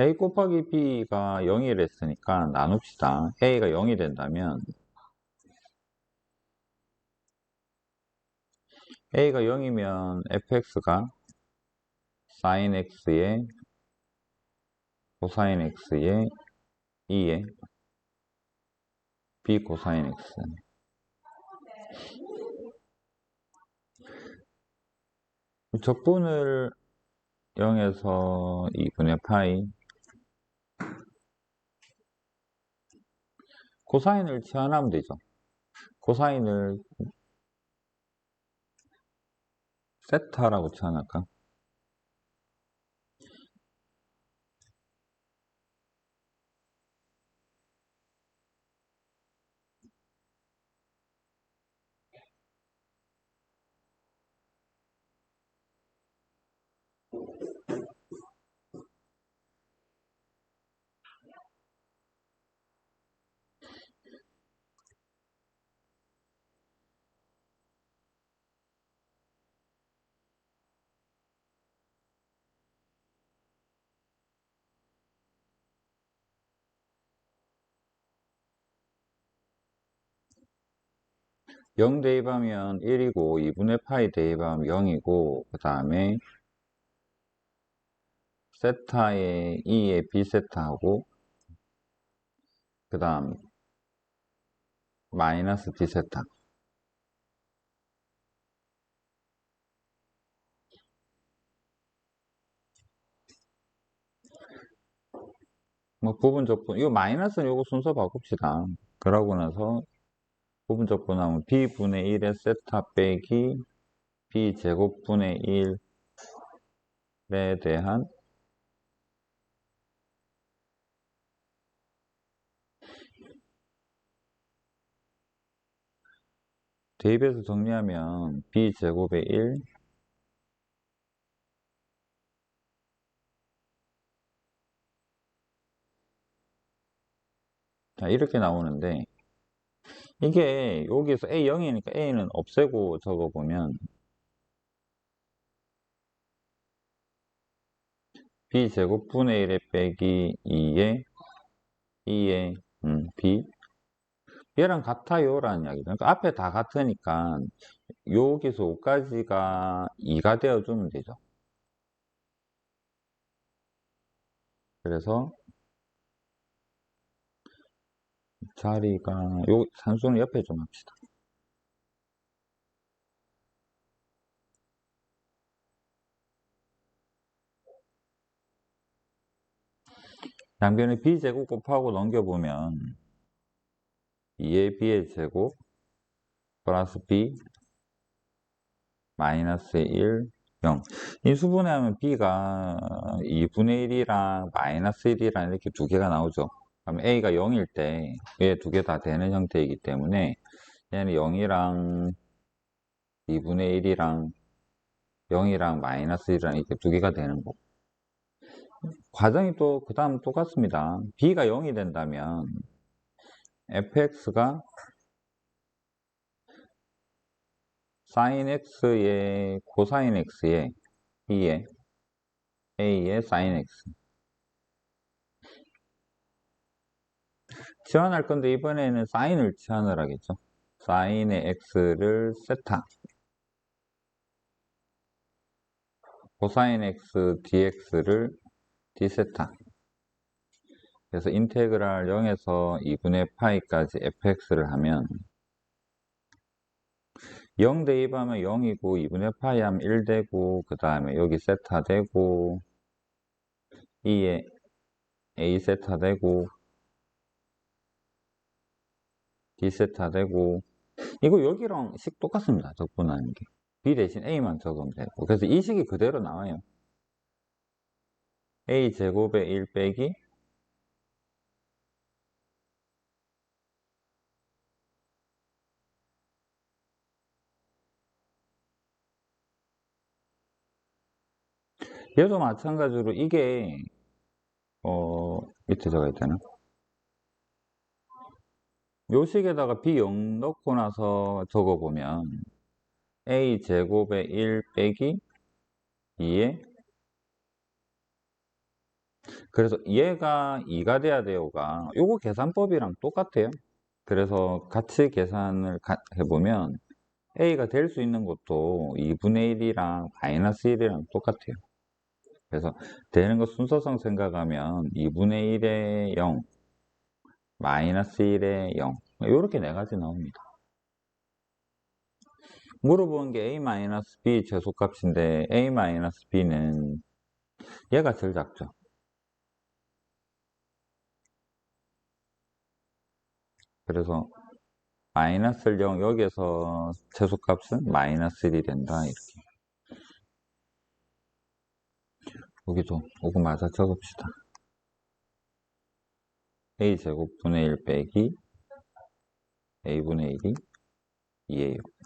a 곱하기 b가 0이랬 으니까 나눕시다. a가 0이 된다면 a가 0이면 fx가 sin x의 코사인 x의 2의 b 코사인 x 적분을 0에서 2분의 파이 코사인을 치환하면 되죠. 코사인을 세타라고 치환할까? 영 대입하면 1이고 2분의 파이 대입하면 0이고 그 다음에 세타의 2의 b세타하고 그 다음 마이너스 d세타. 뭐 부분 적분 이거 마이너스는 요거 순서 바꿉시다. 그러고 나서 부분적분 하면 b분의 1의 세타 빼기 b제곱분의 1에 대한 대입해서 정리하면 b제곱의 1 자, 이렇게 나오는데 이게 여기서 A0이니까 A는 없애고 적어보면 B제곱분의 1에 빼기 2에 2에 음, B. 얘랑 같아요 라는 이야기죠. 그러니까 앞에 다 같으니까 여기서 5까지가 2가 되어주면 되죠. 그래서 자리가 요 산수는 옆에 좀 합시다. 양변에 b제곱 곱하고 넘겨보면 2의 b의 제곱 플러스 b 마이너스 1 0. 인수분해하면 b가 2분의 1이랑 마이너스 1이랑 이렇게 두 개가 나오죠. 그럼 a가 0일 때 얘 두 개 다 되는 형태이기 때문에 얘는 0이랑 2분의 1이랑 0이랑 마이너스 1이랑 이렇게 두 개가 되는 거고 과정이 또 그 다음 똑같습니다. B가 0이 된다면 fx가 sin x의 코사인 x의 2의 a의 sin x 치환할 건데 이번에는 사인을 치환을 하겠죠. 사인의 x를 세타 코사인 x dx를 d세타 그래서 인테그랄 0에서 2분의 파이까지 fx를 하면 0 대입하면 0이고 2분의 파이 하면 1 되고 그 다음에 여기 세타 되고 2에 a 세타 되고 D세타 되고 이거 여기랑 식 똑같습니다. 적분하는 게. B 대신 A만 적으면 되고 그래서 이 식이 그대로 나와요. A 제곱의 1 빼기 얘도 마찬가지로 이게 어 밑에 적어야 되나? 요식에다가 B0 넣고 나서 적어보면 A 제곱의 1 빼기 2에 그래서 얘가 2가 돼야 돼요가 요거 계산법이랑 똑같아요. 그래서 같이 계산을 가- 해보면 a가 될 수 있는 것도 2분의 1이랑 마이너스 1이랑 똑같아요. 그래서 되는 거 순서상 생각하면 2분의 1에 0, 마이너스 1에 0 이렇게 네 가지 나옵니다. 물어본 게 a-b 최소값인데 a-b는 얘가 제일 작죠. 그래서 마이너스 0 여기에서 최소값은 마이너스 1이 된다 이렇게 여기도 이거 맞아 적읍시다 a제곱 분의 1 빼기 a분의 1이 2예요